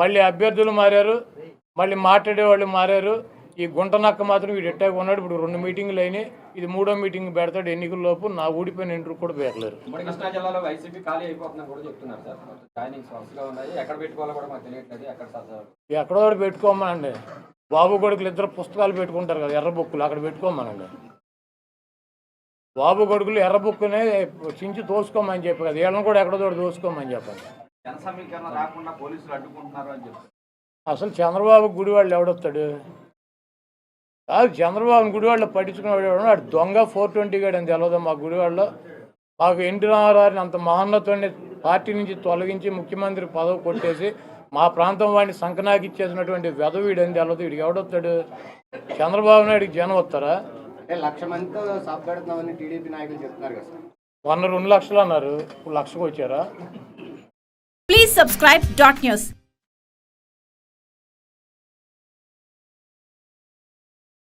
మళ్ళీ అభ్యర్థులు మారారు మళ్ళీ మాట్లాడే వాళ్ళు మారారు. ఈ గుంట నక్క మాత్రం వీడు ఎట్టాగా ఉన్నాడు ఇప్పుడు రెండు మీటింగులు అయినాయి. ఇది మూడో మీటింగ్ పెడతాడు ఎన్నికల లోపు. నా ఊడిపోయిన ఇంటర్ కూడా పేర్లేరు ఉమ్మడి కృష్ణా జిల్లాలో వైసీపీ ఖాళీ అయిపోతుందని కూడా చెప్తున్నారు సార్. జాయినింగ్స్ వరుసగా ఉన్నాయి. ఎక్కడ పెట్టుకోవాలో కూడా మాకు తెలియట్లేదు. ఎక్కడ సార్ ఎక్కడో ఒకటి పెట్టుకోమనండి. బాబు కొడుకులు ఇద్దరు పుస్తకాలు పెట్టుకుంటారు కదా ఎర్ర బుక్కులు. అక్కడ పెట్టుకోమనండి. బాబు కొడుకులు ఎర్ర బుక్కునే చించి తోసుకోమని చెప్పి కదా వీళ్ళని కూడా ఎక్కడో చోట తోసుకోమని చెప్పండి. జన సమీకరణ రాకుండా పోలీసులు అడ్డుకుంటున్నారు అని చెప్పి. అసలు చంద్రబాబు గుడివాళ్ళు ఎవడొస్తాడు? కాదు చంద్రబాబు గుడివాళ్ళు పట్టించుకునేవాడు ఎవడు? వాడు దొంగ ఫోర్ ట్వంటీ గాడు అని తెలియదు మా గుడివాళ్ళలో. మాకు ఎన్టీ రామారావుని అంత మహోన్నతుడిని పార్టీ నుంచి తొలగించి ముఖ్యమంత్రి పదవి కొట్టేసి మా ప్రాంతం వాడిని సంకనాకి ఇచ్చేసినటువంటి వెధవీడు అని తెలియదు వీడికి ఎవడొస్తాడు? చంద్రబాబు నాయుడికి జనం వస్తారా? అంటే లక్ష మందితో టీడీపీ నాయకులు చెప్తున్నారు కదా సార్. వంద రెండు లక్షలు అన్నారు. ఇప్పుడు లక్షకు వచ్చారా? Subscribe dot news